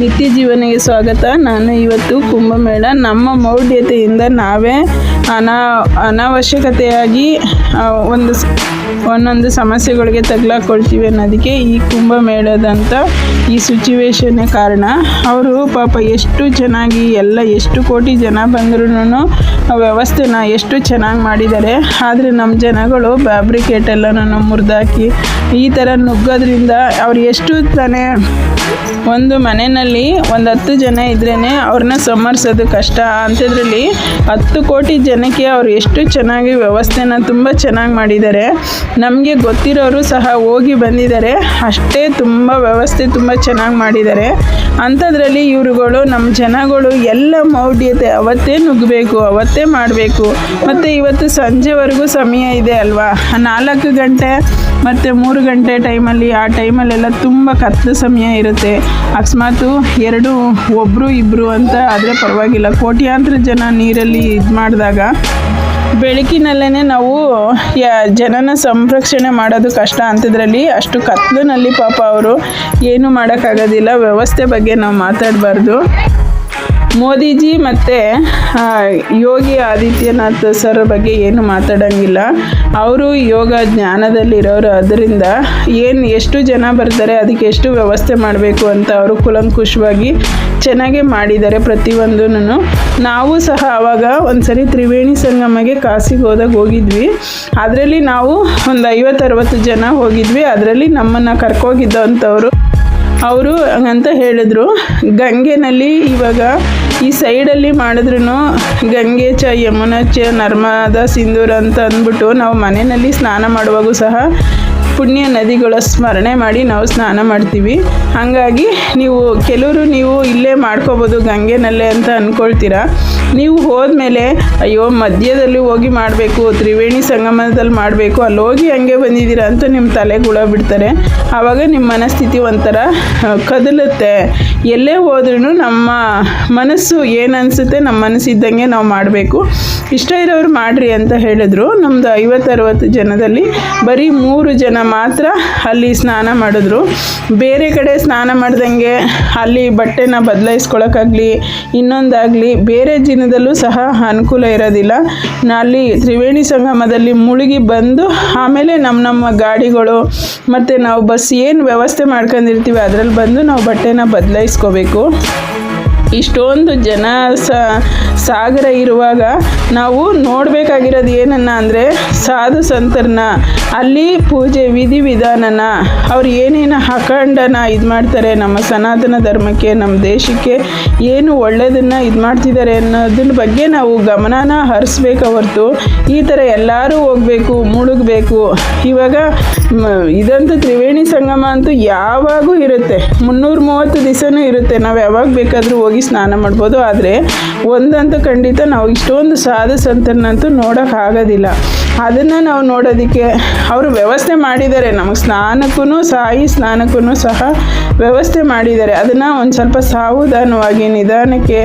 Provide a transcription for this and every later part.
ನಿತ್ಯ ಜೀವನಿಗೆ ಸ್ವಾಗತ. ನಾನು ಇವತ್ತು ಕುಂಭಮೇಳ. ನಮ್ಮ ಮೌಢ್ಯತೆಯಿಂದ ನಾವೇ ಅನಾ, ಅನಾವಶ್ಯಕತೆಯಾಗಿ ಒಂದು ಒಂದೊಂದು ಸಮಸ್ಯೆಗಳಿಗೆ ತಗ್ಲಾಕೊಳ್ತೀವಿ ಅನ್ನೋದಕ್ಕೆ ಈ ಕುಂಭಮೇಳದಂಥ ಈ ಸಿಚುವೇಶನ್ನೇ ಕಾರಣ. ಅವರು ಪಾಪ ಎಷ್ಟು ಚೆನ್ನಾಗಿ, ಎಲ್ಲ ಎಷ್ಟು ಕೋಟಿ ಜನ ಬಂದ್ರೂ ವ್ಯವಸ್ಥೆನ ಎಷ್ಟು ಚೆನ್ನಾಗಿ ಮಾಡಿದ್ದಾರೆ. ಆದರೆ ನಮ್ಮ ಜನಗಳು ಫ್ಯಾಬ್ರಿಕೇಟ್ ಎಲ್ಲನೂ ಮುರಿದಾಕಿ, ಈ ಥರ ನುಗ್ಗೋದ್ರಿಂದ ಅವ್ರು ಎಷ್ಟು ತಾನೇ ಒಂದು ಮನೆಯಲ್ಲಿ ಒಂದು ಹತ್ತು ಜನ ಇದ್ರೇ ಅವ್ರನ್ನ ಸಂಹರಿಸೋದು ಕಷ್ಟ. ಅಂಥದ್ರಲ್ಲಿ ಹತ್ತು ಕೋಟಿ ಜನಕ್ಕೆ ಅವ್ರು ಎಷ್ಟು ಚೆನ್ನಾಗಿ ವ್ಯವಸ್ಥೆನ ತುಂಬ ಚೆನ್ನಾಗಿ ಮಾಡಿದ್ದಾರೆ. ನಮಗೆ ಗೊತ್ತಿರೋರು ಸಹ ಹೋಗಿ ಬಂದಿದ್ದಾರೆ. ಅಷ್ಟೇ ತುಂಬ ವ್ಯವಸ್ಥೆ ತುಂಬ ಚೆನ್ನಾಗಿ ಮಾಡಿದ್ದಾರೆ. ಅಂಥದ್ರಲ್ಲಿ ಇವರುಗಳು ನಮ್ಮ ಜನಗಳು ಎಲ್ಲ ಮೌಢ್ಯತೆ, ಅವತ್ತೇ ನುಗ್ಗಬೇಕು, ಅವತ್ತೇ ಮಾಡಬೇಕು. ಮತ್ತು ಇವತ್ತು ಸಂಜೆವರೆಗೂ ಸಮಯ ಇದೆ ಅಲ್ವಾ? ನಾಲ್ಕು ಗಂಟೆ ಮತ್ತು ಮೂರು ಗಂಟೆ ಟೈಮಲ್ಲಿ ಆ ಟೈಮಲ್ಲೆಲ್ಲ ತುಂಬ ಕತ್ತಲು ಸಮಯ ಇರುತ್ತೆ. ಅಕಸ್ಮಾತು ಎರಡು ಒಬ್ಬರು ಇಬ್ಬರು ಅಂತ ಆದರೆ ಪರವಾಗಿಲ್ಲ. ಕೋಟ್ಯಾಂತರ ಜನ ನೀರಲ್ಲಿ ಇದು ಮಾಡಿದಾಗ ಬೆಳಕಿನಲ್ಲೇ ನಾವು ಜನನ ಸಂರಕ್ಷಣೆ ಮಾಡೋದು ಕಷ್ಟ ಅಂಥದ್ರಲ್ಲಿ ಅಷ್ಟು ಕತ್ಲಿನಲ್ಲಿ ಪಾಪ ಅವರು ಏನೂ ಮಾಡೋಕ್ಕಾಗೋದಿಲ್ಲ. ವ್ಯವಸ್ಥೆ ಬಗ್ಗೆ ನಾವು ಮಾತಾಡಬಾರ್ದು. ಮೋದಿಜಿ ಮತ್ತು ಯೋಗಿ ಆದಿತ್ಯನಾಥ್ ಸರ್ ಬಗ್ಗೆ ಏನು ಮಾತಾಡೋಂಗಿಲ್ಲ. ಅವರು ಯೋಗ ಜ್ಞಾನದಲ್ಲಿರೋರು, ಅದರಿಂದ ಏನು ಎಷ್ಟು ಜನ ಬರ್ತಾರೆ, ಅದಕ್ಕೆ ಎಷ್ಟು ವ್ಯವಸ್ಥೆ ಮಾಡಬೇಕು ಅಂತ ಅವರು ಕುಲಂಕುಷವಾಗಿ ಚೆನ್ನಾಗೇ ಮಾಡಿದ್ದಾರೆ ಪ್ರತಿಯೊಂದೂ ನಾವು ಸಹ ಆವಾಗ ಒಂದ್ಸರಿ ತ್ರಿವೇಣಿ ಸಂಗಮಗೆ ಕಾಸಿಗೆ ಹೋದಾಗ ಹೋಗಿದ್ವಿ. ಅದರಲ್ಲಿ ನಾವು ಒಂದು ಐವತ್ತು ಅರವತ್ತು ಜನ ಹೋಗಿದ್ವಿ. ಅದರಲ್ಲಿ ನಮ್ಮನ್ನು ಕರ್ಕೋಗಿದ್ದಂಥವ್ರು. ಅವರು ಹಂಗಂತ ಹೇಳಿದ್ರು. ಗಂಗೆನಲ್ಲಿ ಇವಾಗ ಈ ಸೈಡಲ್ಲಿ ಮಾಡಿದ್ರು ಗಂಗೆ ಚ, ಯಮುನಾ ಚ, ನರ್ಮದ, ಸಿಂಧೂರ ಅಂತ ಅಂದ್ಬಿಟ್ಟು ನಾವು ಮನೆಯಲ್ಲಿ ಸ್ನಾನ ಮಾಡುವಾಗೂ ಸಹ ಪುಣ್ಯ ನದಿಗಳ ಸ್ಮರಣೆ ಮಾಡಿ ನಾವು ಸ್ನಾನ ಮಾಡ್ತೀವಿ. ಹಾಗಾಗಿ ನೀವು ಕೆಲವರು ನೀವು ಇಲ್ಲೇ ಮಾಡ್ಕೋಬೋದು ಗಂಗೆನಲ್ಲೇ ಅಂತ ಅಂದ್ಕೊಳ್ತೀರಾ ನೀವು ಹೋದ್ಮೇಲೆ ಅಯ್ಯೋ ಮಧ್ಯದಲ್ಲಿ ಹೋಗಿ ಮಾಡಬೇಕು, ತ್ರಿವೇಣಿ ಸಂಗಮದಲ್ಲಿ ಮಾಡಬೇಕು, ಅಲ್ಲಿ ಹೋಗಿ ಹಂಗೆ ಬಂದಿದ್ದೀರಾ ಅಂತ ನಿಮ್ಮ ತಲೆಗುಳ ಬಿಡ್ತಾರೆ. ಆವಾಗ ನಿಮ್ಮ ಮನಸ್ಥಿತಿ ಒಂಥರ ಕದಲುತ್ತೆ. ಎಲ್ಲೇ ಹೋದ್ರೂ ನಮ್ಮ ಮನಸ್ಸು ಏನು ಅನಿಸುತ್ತೆ ನಮ್ಮ ಮನಸ್ಸಿದ್ದಂಗೆ ನಾವು ಮಾಡಬೇಕು. ಇಷ್ಟ ಇರೋರು ಮಾಡಿರಿ ಅಂತ ಹೇಳಿದ್ರು. ನಮ್ಮದು ಐವತ್ತರವತ್ತು ಜನದಲ್ಲಿ ಬರೀ ಮೂರು ಜನ ಮಾತ್ರ ಅಲ್ಲಿ ಸ್ನಾನ ಮಾಡಿದ್ರು. ಬೇರೆ ಕಡೆ ಸ್ನಾನ ಮಾಡ್ದಂಗೆ ಅಲ್ಲಿ ಬಟ್ಟೆನ ಬದಲಾಯಿಸ್ಕೊಳಕ್ಕಾಗಲಿ, ಇನ್ನೊಂದಾಗಲಿ ಬೇರೆ ದಿನದಲ್ಲೂ ಸಹ ಅನುಕೂಲ ಇರೋದಿಲ್ಲ. ಅಲ್ಲಿ ತ್ರಿವೇಣಿ ಸಂಗಮದಲ್ಲಿ ಮುಳುಗಿ ಬಂದು ಆಮೇಲೆ ನಮ್ಮ ನಮ್ಮ ಗಾಡಿಗಳು ಮತ್ತು ನಾವು ಬಸ್ ಏನು ವ್ಯವಸ್ಥೆ ಮಾಡ್ಕೊಂಡಿರ್ತೀವಿ ಅದರಲ್ಲಿ ಬಂದು ನಾವು ಬಟ್ಟೆನ ಬದಲಾಯಿಸ್ಕೋಬೇಕು. ಇಷ್ಟೊಂದು ಜನ ಸಾಗರ ಇರುವಾಗ ನಾವು ನೋಡಬೇಕಾಗಿರೋದು ಏನನ್ನ ಅಂದರೆ ಸಾಧು ಸಂತರನ್ನ. ಅಲ್ಲಿ ಪೂಜೆ ವಿಧಿ ವಿಧಾನನ, ಅವ್ರು ಏನೇನು ಅಖಂಡನ ಇದು ಮಾಡ್ತಾರೆ ನಮ್ಮ ಸನಾತನ ಧರ್ಮಕ್ಕೆ, ನಮ್ಮ ದೇಶಕ್ಕೆ, ಏನು ಒಳ್ಳೆಯದನ್ನು ಇದು ಮಾಡ್ತಿದ್ದಾರೆ ಅನ್ನೋದ್ರ ಬಗ್ಗೆ ನಾವು ಗಮನನ ಹರಿಸ್ಬೇಕು ಹೊರತು ಈ ಥರ ಎಲ್ಲರೂ ಹೋಗಬೇಕು, ಮುಳುಗಬೇಕು. ಇವಾಗ ಇದಂತೂ ತ್ರಿವೇಣಿ ಸಂಗಮ ಅಂತೂ ಯಾವಾಗೂ ಇರುತ್ತೆ. ಮುನ್ನೂರ ಮೂವತ್ತು ದಿವಸನೂ ಇರುತ್ತೆ. ನಾವು ಯಾವಾಗ ಬೇಕಾದರೂ ಹೋಗಿ ಸ್ನಾನ ಮಾಡ್ಬೋದು. ಆದರೆ ಒಂದಂತೂ ಖಂಡಿತ ನಾವು ಇಷ್ಟೊಂದು ಸಾಧಸಂತನ್ನಂತೂ ನೋಡೋಕ್ಕಾಗೋದಿಲ್ಲ ಅದನ್ನು ನಾವು ನೋಡೋದಕ್ಕೆ ಅವರು ವ್ಯವಸ್ಥೆ ಮಾಡಿದ್ದಾರೆ. ನಮಗೆ ಸ್ನಾನಕ್ಕೂ ಸಾಯಿ ಸ್ನಾನಕ್ಕೂ ಸಹ ವ್ಯವಸ್ಥೆ ಮಾಡಿದ್ದಾರೆ. ಅದನ್ನು ಒಂದು ಸ್ವಲ್ಪ ಸಾವಧಾನವಾಗಿ, ನಿಧಾನಕ್ಕೆ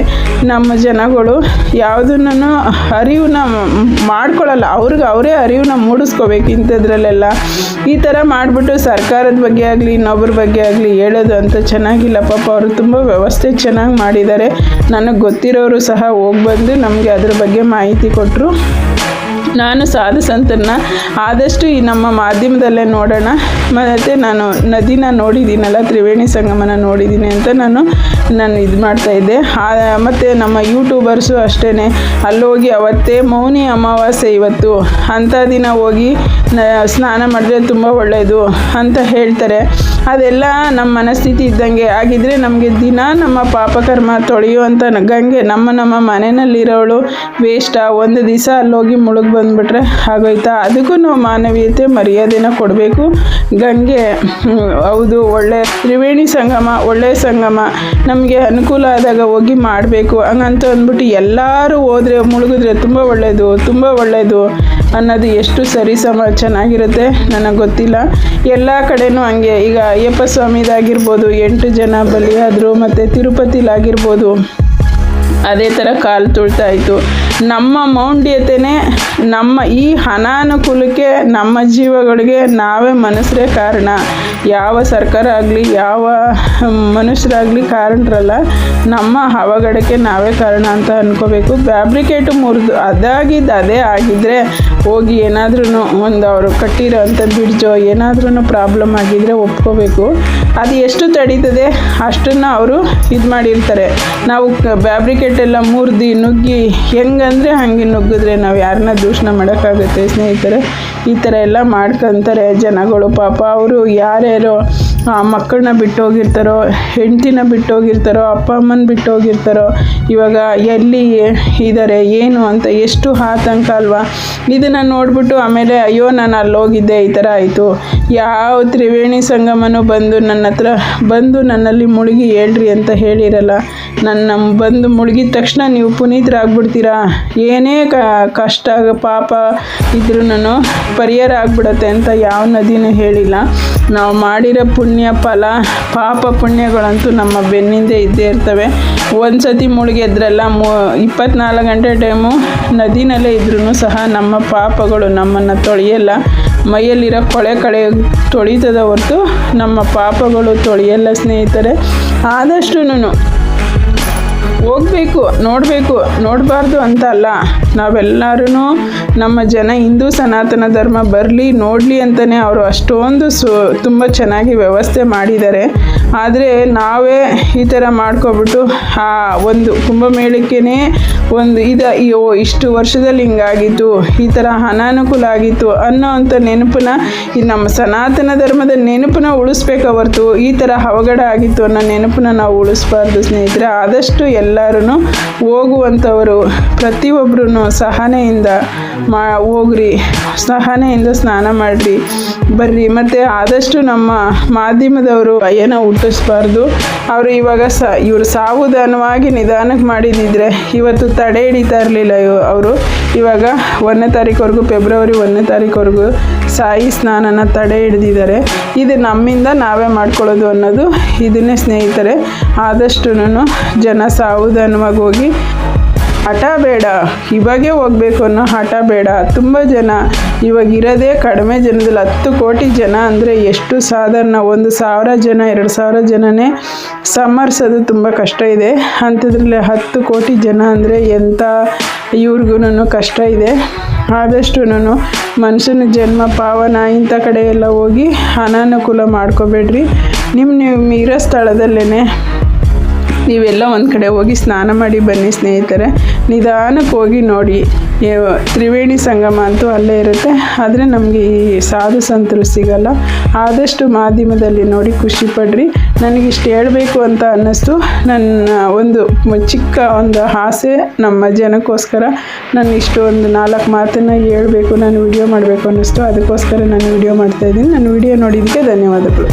ನಮ್ಮ ಜನಗಳು ಯಾವುದನ್ನು ಅರಿವನ್ನ ಮಾಡ್ಕೊಳ್ಳಲ್ಲ ಅವ್ರಿಗೆ ಅವರೇ ಅರಿವನ್ನ ಮೂಡಿಸ್ಕೋಬೇಕು ಇಂಥದ್ರಲ್ಲೆಲ್ಲ. ಈ ಥರ ಮಾಡಿಬಿಟ್ಟು ಸರ್ಕಾರದ ಬಗ್ಗೆ ಆಗಲಿ ಇನ್ನೊಬ್ಬರ ಬಗ್ಗೆ ಆಗಲಿ ಹೇಳೋದು ಅಂತ ಚೆನ್ನಾಗಿಲ್ಲ. ಪಾಪ ಅವರು ತುಂಬ ವ್ಯವಸ್ಥೆ ಚೆನ್ನಾಗಿ ಮಾಡಿದ್ದಾರೆ ನನಗೆ ಗೊತ್ತಿರೋರು ಸಹ ಹೋಗಿ ಬಂದು ನಮಗೆ ಅದ್ರ ಬಗ್ಗೆ ಮಾಹಿತಿ ಕೊಟ್ಟರು ನಾನು ಸಾಧು ಸಂತರನ್ನ ಆದಷ್ಟು ಈ ನಮ್ಮ ಮಾಧ್ಯಮದಲ್ಲೇ ನೋಡೋಣ. ಮತ್ತು ನಾನು ನದಿನ ನೋಡಿದ್ದೀನಲ್ಲ, ತ್ರಿವೇಣಿ ಸಂಗಮನ ನೋಡಿದ್ದೀನಿ ಅಂತ ನಾನು ನಾನು ಇದು ಮಾಡ್ತಾಯಿದ್ದೆ ಮತ್ತು ನಮ್ಮ ಯೂಟ್ಯೂಬರ್ಸು ಅಷ್ಟೇ ಅಲ್ಲೋಗಿ ಅವತ್ತೇ ಮೌನಿ ಅಮಾವಾಸ್ಯೆ ಇವತ್ತು. ಅಂಥ ದಿನ ಹೋಗಿ ಸ್ನಾನ ಮಾಡಿದ್ರೆ ತುಂಬ ಒಳ್ಳೆಯದು ಅಂತ ಹೇಳ್ತಾರೆ. ಅದೆಲ್ಲ ನಮ್ಮ ಮನಸ್ಥಿತಿ ಇದ್ದಂಗೆ. ಆಗಿದ್ರೆ ನಮಗೆ ದಿನ ನಮ್ಮ ಪಾಪಕರ್ಮ ತೊಳೆಯುವಂಥ ಗಂಗೆ ನಮ್ಮ ನಮ್ಮ ಮನೆಯಲ್ಲಿರೋಳು ವೇಷ್ಟ. ಒಂದು ದಿವಸ ಅಲ್ಲೋಗಿ ಮುಳುಗಿ ಬಂದುಬಿಟ್ರೆ ಆಗೋಯ್ತಾ? ಅದಕ್ಕೂ ನಾವು ಮಾನವೀಯತೆ, ಮರ್ಯಾದೆನ ಕೊಡಬೇಕು. ಗಂಗೆ ಹೌದು, ಒಳ್ಳೆ ತ್ರಿವೇಣಿ ಸಂಗಮ ಒಳ್ಳೆಯ ಸಂಗಮ. ನಮಗೆ ಅನುಕೂಲ ಆದಾಗ ಹೋಗಿ ಮಾಡಬೇಕು. ಹಂಗಂತ ಅಂದ್ಬಿಟ್ಟು ಎಲ್ಲರೂ ಹೋದರೆ, ಮುಳುಗಿದ್ರೆ ತುಂಬ ಒಳ್ಳೆಯದು ತುಂಬ ಒಳ್ಳೆಯದು ಅನ್ನೋದು ಎಷ್ಟು ಸರಿ ಸಮ ಚೆನ್ನಾಗಿರುತ್ತೆ ನನಗೆ ಗೊತ್ತಿಲ್ಲ. ಎಲ್ಲ ಕಡೆನೂ ಹಂಗೆ. ಈಗ ಅಯ್ಯಪ್ಪ ಸ್ವಾಮಿದಾಗಿರ್ಬೋದು ಎಂಟು ಜನ ಬಲಿಯಾದರು ಮತ್ತು ತಿರುಪತಿಲಾಗಿರ್ಬೋದು. ಅದೇ ಥರ ಕಾಲು ತುಳ್ತಾ ಇತ್ತು. ನಮ್ಮ ಮೌಂಡ್ಯತೆನೇ ನಮ್ಮ ಈ ಅನಾನುಕೂಲಕ್ಕೆ, ನಮ್ಮ ಜೀವಗಳಿಗೆ ನಾವೇ ಮನುಷ್ಯರೇ ಕಾರಣ. ಯಾವ ಸರ್ಕಾರ ಆಗಲಿ, ಯಾವ ಮನುಷ್ಯರಾಗಲಿ ಕಾರಣರಲ್ಲ, ನಮ್ಮ ಅವಘಡಕ್ಕೆ ನಾವೇ ಕಾರಣ ಅಂತ ಅಂದ್ಕೋಬೇಕು ಫ್ಯಾಬ್ರಿಕೇಟು ಮುರಿದು ಅದಾಗಿದ್ದು ಅದೇ ಆಗಿದ್ದರೆ ಹೋಗಿ ಏನಾದ್ರೂ ಒಂದು ಅವರು ಕಟ್ಟಿರೋ ಅಂಥ ಬಿಡ್ಜೋ ಏನಾದ್ರೂ ಪ್ರಾಬ್ಲಮ್ ಆಗಿದ್ದರೆ ಒಪ್ಕೋಬೇಕು. ಅದು ಎಷ್ಟು ತಡೀತದೆ ಅಷ್ಟನ್ನು ಅವರು ಇದು ಮಾಡಿರ್ತಾರೆ. ನಾವು ಫ್ಯಾಬ್ರಿಕೇಟ್ ಎಲ್ಲ ಮುರಿದು ನುಗ್ಗಿ, ಹೆಂಗಂದರೆ ಹಂಗೆ ನುಗ್ಗಿದ್ರೆ ನಾವು ಯಾರನ್ನ ದೂಷಣ ಮಾಡೋಕ್ಕಾಗುತ್ತೆ ಸ್ನೇಹಿತರೆ. ಈ ಥರ ಎಲ್ಲ ಮಾಡ್ಕೊತಾರೆ ಜನಗಳು ಪಾಪ. ಅವರು ಯಾರ್ಯಾರು ಮಕ್ಕಳನ್ನ ಬಿಟ್ಟು ಹೋಗಿರ್ತಾರೋ ಹೆಂಡ್ತಿನ ಬಿಟ್ಟು ಹೋಗಿರ್ತಾರೋ ಅಪ್ಪ ಅಮ್ಮನ ಬಿಟ್ಟು ಹೋಗಿರ್ತಾರೋ ಇವಾಗ ಎಲ್ಲಿ ಇದ್ದಾರೆ ಏನು ಅಂತ ಎಷ್ಟು ಆತಂಕ ಅಲ್ವಾ? ಇದನ್ನು ನೋಡಿಬಿಟ್ಟು ಆಮೇಲೆ ಅಯ್ಯೋ, ನಾನು ಅಲ್ಲಿ ಹೋಗಿದ್ದೆ ಈ ಥರ ಆಯಿತು. ಯಾವ ತ್ರಿವೇಣಿ ಸಂಗಮನೂ ಬಂದು ನನ್ನ ಹತ್ರ, ಬಂದು ನನ್ನಲ್ಲಿ ಮುಳುಗಿ ಹೇಳ್ರಿ ಅಂತ ಹೇಳಿರಲ್ಲ. ನನ್ನ ಬಂದು ಮುಳುಗಿದ ತಕ್ಷಣ ನೀವು ಪುನೀತರಾಗ್ಬಿಡ್ತೀರಾ? ಏನೇ ಕಷ್ಟ, ಪಾಪ ಇದ್ರೂ ಪರಿಹಾರ ಆಗ್ಬಿಡತ್ತೆ ಅಂತ ಯಾವ ನದಿನೂ ಹೇಳಿಲ್ಲ. ನಾವು ಮಾಡಿರೋ ಪುಣ್ಯ ಫಲ, ಪಾಪ ಪುಣ್ಯಗಳಂತೂ ನಮ್ಮ ಬೆನ್ನಿಂದೆ ಇದ್ದೇ ಇರ್ತವೆ. ಒಂದು ಸತಿ ಮುಳುಗೆದ್ರಲ್ಲ ಮು, ಇಪ್ಪತ್ನಾಲ್ಕು ಗಂಟೆ ಟೈಮು ನದಿನಲ್ಲೇ ಇದ್ರೂ ಸಹ ನಮ್ಮ ಪಾಪಗಳು ನಮ್ಮನ್ನು ತೊಳೆಯಲ್ಲ. ಮೈಯಲ್ಲಿರೋ ಕೊಳೆ ಕಳೆ ತೊಳಿತದ ಹೊರತು ನಮ್ಮ ಪಾಪಗಳು ತೊಳೆಯಲ್ಲ ಸ್ನೇಹಿತರೆ. ಆದಷ್ಟು ಹೋಗ್ಬೇಕು, ನೋಡಬೇಕು, ನೋಡಬಾರ್ದು ಅಂತ ಅಲ್ಲ. ನಾವೆಲ್ಲರೂ ನಮ್ಮ ಜನ ಹಿಂದೂ ಸನಾತನ ಧರ್ಮ ಬರಲಿ, ನೋಡಲಿ ಅಂತಲೇ ಅವರು ಅಷ್ಟೊಂದು ಸು, ತುಂಬ ಚೆನ್ನಾಗಿ ವ್ಯವಸ್ಥೆ ಮಾಡಿದ್ದಾರೆ. ಆದರೆ ನಾವೇ ಈ ಥರ ಮಾಡ್ಕೊಬಿಟ್ಟು ಆ ಒಂದು ಕುಂಭಮೇಳಕ್ಕೇ ಒಂದು ಇದು, ಅಯ್ಯೋ, ಇಷ್ಟು ವರ್ಷದಲ್ಲಿ ಹಿಂಗಾಗಿತ್ತು, ಈ ಥರ ಅನಾನುಕೂಲ ಆಗಿತ್ತು ಅನ್ನೋ ಅಂಥ ನೆನಪನ್ನ ಈ ನಮ್ಮ ಸನಾತನ ಧರ್ಮದ ನೆನಪನ್ನ ಉಳಿಸ್ಬೇಕ ಹೊರತು ಈ ಥರ ಅವಘಡ ಆಗಿತ್ತು ಅನ್ನೋ ನೆನಪನ್ನ ನಾವು ಉಳಿಸ್ಬಾರ್ದು ಸ್ನೇಹಿತರೆ. ಆದಷ್ಟು ಎಲ್ಲರೂ ಹೋಗುವಂಥವರು ಪ್ರತಿಯೊಬ್ಬರೂ ಸಹನೆಯಿಂದ ಮಾ ಹೋಗ್ರಿ, ಸಹನೆಯಿಂದ ಸ್ನಾನ ಮಾಡಿರಿ, ಬರ್ರಿ. ಮತ್ತು ಆದಷ್ಟು ನಮ್ಮ ಮಾಧ್ಯಮದವರು ಭಯನ ಹುಟ್ಟಿಸ್ಬಾರ್ದು. ಅವರು ಇವಾಗ ಸ, ಇವರು ಸಾವುದಾನವಾಗಿ ನಿಧಾನಕ್ಕೆ ಮಾಡಿದಿದ್ರೆ ಇವತ್ತು ತಡೆ ಹಿಡಿತಾ ಇರಲಿಲ್ಲ ಅವರು. ಇವಾಗ ಒಂದನೇ ತಾರೀಕುವರೆಗೂ, ಫೆಬ್ರವರಿ ಒಂದನೇ ತಾರೀಕುವರೆಗೂ ಸಾಯಿ ಸ್ನಾನನ ತಡೆ ಹಿಡಿದಿದ್ದಾರೆ. ಇದು ನಮ್ಮಿಂದ ನಾವೇ ಮಾಡ್ಕೊಳ್ಳೋದು ಅನ್ನೋದು ಇದನ್ನೇ ಸ್ನೇಹಿತರೆ. ಆದಷ್ಟು ಜನ ಸಾವುದಾನವಾಗಿ ಹೋಗಿ ಹಠ ಬೇಡ. ಇವಾಗೆ ಹೋಗ್ಬೇಕು ಅನ್ನೋ ಹಠ ಬೇಡ. ತುಂಬ ಜನ ಇವಾಗ ಇರೋದೇ ಕಡಿಮೆ ಜನದಲ್ಲಿ ಹತ್ತು ಕೋಟಿ ಜನ ಅಂದರೆ ಎಷ್ಟು ಸಾಧಾರಣ ಒಂದು ಸಾವಿರ ಜನ, ಎರಡು ಸಾವಿರ ಜನನೇ ಸಮರ್ಸೋದು ತುಂಬ ಕಷ್ಟ ಇದೆ. ಅಂಥದ್ರಲ್ಲಿ ಹತ್ತು ಕೋಟಿ ಜನ ಅಂದರೆ ಎಂಥ ಇವ್ರಿಗೂ ಕಷ್ಟ ಇದೆ. ಆದಷ್ಟು ಮನುಷ್ಯನ ಜನ್ಮ, ಪಾವನ ಇಂಥ ಕಡೆ ಎಲ್ಲ ಹೋಗಿ ಅನಾನುಕೂಲ ಮಾಡ್ಕೋಬೇಡ್ರಿ. ನಿಮ್ಮ ನೀವು ಇರೋ ಸ್ಥಳದಲ್ಲೇ ನೀವೆಲ್ಲ ಒಂದು ಕಡೆ ಹೋಗಿ ಸ್ನಾನ ಮಾಡಿ ಬನ್ನಿ ಸ್ನೇಹಿತರೆ. ನಿಧಾನಕ್ಕೆ ಹೋಗಿ ನೋಡಿ. ತ್ರಿವೇಣಿ ಸಂಗಮ ಅಂತೂ ಅಲ್ಲೇ ಇರುತ್ತೆ. ಆದರೆ ನಮಗೆ ಈ ಸಾಧು ಸಂತರು ಸಿಗಲ್ಲ. ಆದಷ್ಟು ಮಾಧ್ಯಮದಲ್ಲಿ ನೋಡಿ ಖುಷಿ ಪಡ್ರಿ. ನನಗಿಷ್ಟು ಹೇಳಬೇಕು ಅಂತ ಅನ್ನಿಸ್ತು. ನನ್ನ ಒಂದು ಚಿಕ್ಕ ಒಂದು ಆಸೆ ನಮ್ಮ ಜನಕ್ಕೋಸ್ಕರ. ನಾನು ಇಷ್ಟು ಒಂದು ನಾಲ್ಕು ಮಾತನ್ನು ಹೇಳಬೇಕು, ನಾನು ವಿಡಿಯೋ ಮಾಡಬೇಕು ಅನ್ನಿಸ್ತು. ಅದಕ್ಕೋಸ್ಕರ ನಾನು ವಿಡಿಯೋ ಮಾಡ್ತಾಯಿದ್ದೀನಿ ನಾನು ವಿಡಿಯೋ ನೋಡಿದ್ದಕ್ಕೆ ಧನ್ಯವಾದಗಳು.